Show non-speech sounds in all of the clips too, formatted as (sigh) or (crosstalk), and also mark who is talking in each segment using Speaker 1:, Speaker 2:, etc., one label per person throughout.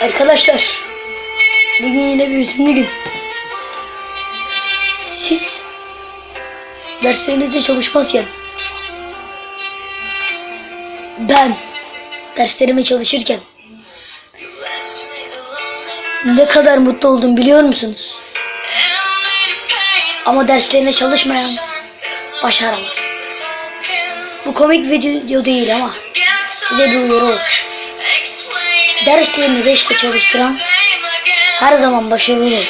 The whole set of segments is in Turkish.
Speaker 1: Arkadaşlar bugün yine bir üzümlü gün. Siz derslerinizde çalışmazken ben derslerime çalışırken ne kadar mutlu oldum biliyor musunuz? Ama derslerine çalışmayan başaramaz. Bu komik video değil ama size bir uyarı olsun. Derslerini 5'te çalıştıran her zaman başarılı.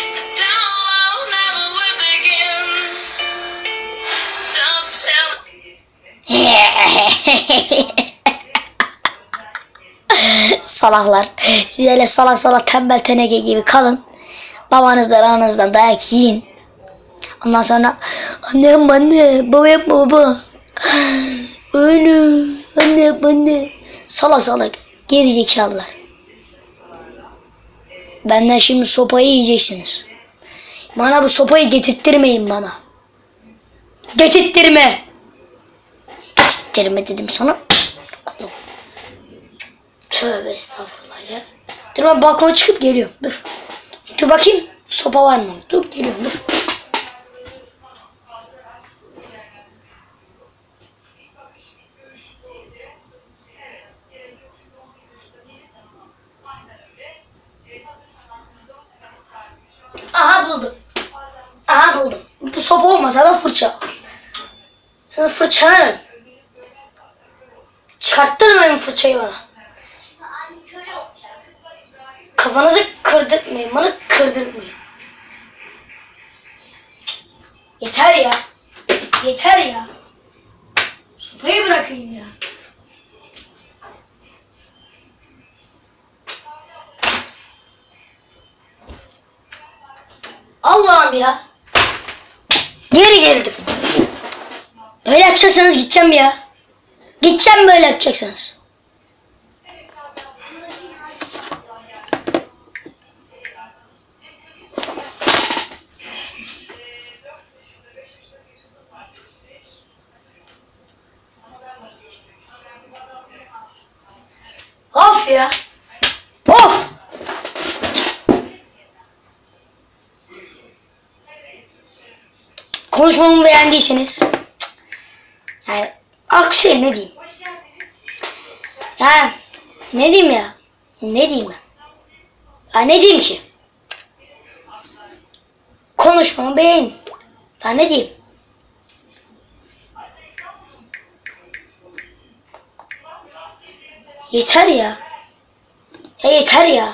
Speaker 1: (laughs) Salaklar. Siz öyle salak salak tembel teneke gibi kalın. Babanızdan aranızdan dayak yiyin. Ondan sonra annem anne baba yapma baba. Anne yapma anne. Salak salak geri zekalılar. Benden şimdi sopayı yiyeceksiniz. Bana bu sopayı getirttirmeyin bana. Getirttirme. Getirttirme dedim sana. Tövbe estağfurullah ya. Dur ben balkona çıkıp geliyorum. Dur. Dur bakayım. Sopa var mı? Dur geliyorum dur. Aha buldum. Aha buldum. Bu sopa olmasa da fırça. Sana fırçanı Çıkarttırmayın fırçayı bana. Kafanızı kırdırtmayın. Bana kırdırtmayın. Yeter ya. Yeter ya. Sopayı bırakayım ya. Allah'ım ya. Geri geldim. Böyle yapacaksanız gideceğim ya. Gideceğim böyle yapacaksınız. Of ya. Of. Konuşmamı beğendiyseniz yani akşe ne diyeyim? Ya ne diyeyim ya? Ne diyeyim ben? Ya ne diyeyim ki? Konuşmamı beğen. Ya ne diyeyim? Yeter ya. Ya yeter ya.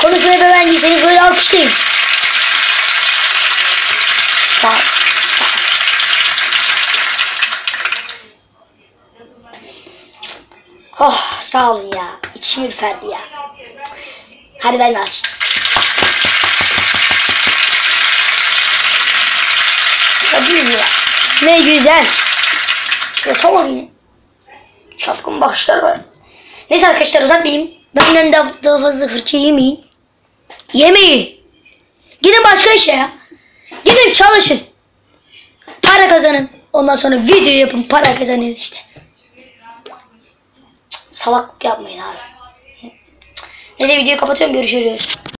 Speaker 1: Konuşmayı beğendiyseniz böyle alkışlayın. Sağ. Sağ. Oh sağ olun ya. İçim ürperdi ya. Hadi ben açtım. Tabii ya. Ne güzel. Şuraya bakın. Çapkın bakışlar var. Neyse arkadaşlar uzatmayayım. Benden daha, daha fazla fırça yemeyin. Yemeyin. Gidin başka işe ya. Gidin çalışın. Para kazanın. Ondan sonra video yapın para kazanın işte. Salak yapmayın abi. Neyse videoyu kapatıyorum görüşürüz.